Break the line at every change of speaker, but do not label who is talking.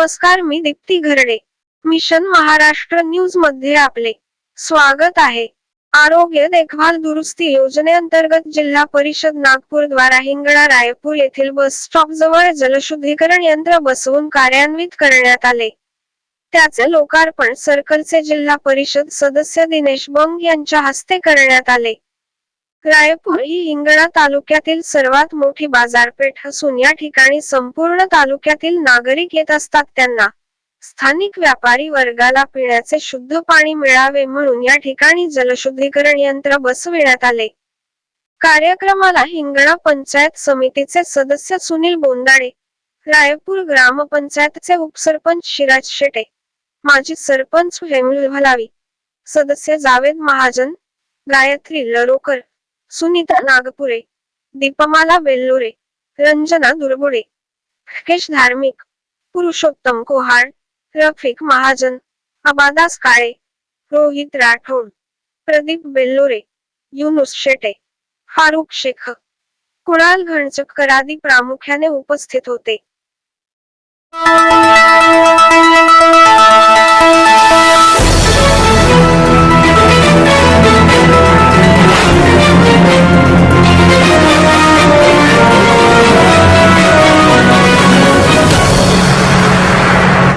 नमस्कार मी दीप्ती घरडे. मिशन महाराष्ट्र न्यूजमध्ये आपले स्वागत आहे. आरोग्य देखभाल दुरुस्ती योजनेअंतर्गत जिल्हा परिषद नागपूर द्वारा हिंगणा रायपूर येथील बस स्टॉप जवळ जलशुद्धीकरण यंत्र बसवून कार्यान्वित करण्यात आले. त्याचे लोकार्पण सर्कलचे जिल्हा परिषद सदस्य दिनेश बंग यांच्या हस्ते करण्यात आले. रायपूर ही हिंगणा तालुक्यातील सर्वात मोठी बाजारपेठ असून या ठिकाणी संपूर्ण तालुक्यातील नागरिक येत असतात. त्यांना स्थानिक व्यापारी वर्गाला पिण्याचे शुद्ध पाणी मिळावे म्हणून या ठिकाणी जलशुद्धीकरण यंत्र बसविण्यात आले. कार्यक्रमाला हिंगणा पंचायत समितीचे सदस्य सुनील बोंदाडे रायपूर ग्रामपंचायतचे उपसरपंच शिराज शेटे माजी सरपंच हेमुल भलावी सदस्य जावेद महाजन गायत्री लरोकर सुनीता नागपुरे दीपमाला वेल्लोरे रंजना दुर्बुडे राकेश धार्मिक पुरुषोत्तम कोहाड रफिक महाजन अबादास काळे रोहित राठोड प्रदीप बेल्लोरे युनुस शेटे फारुख शेख कुणाल घणचक्कर आदी प्रामुख्याने उपस्थित होते.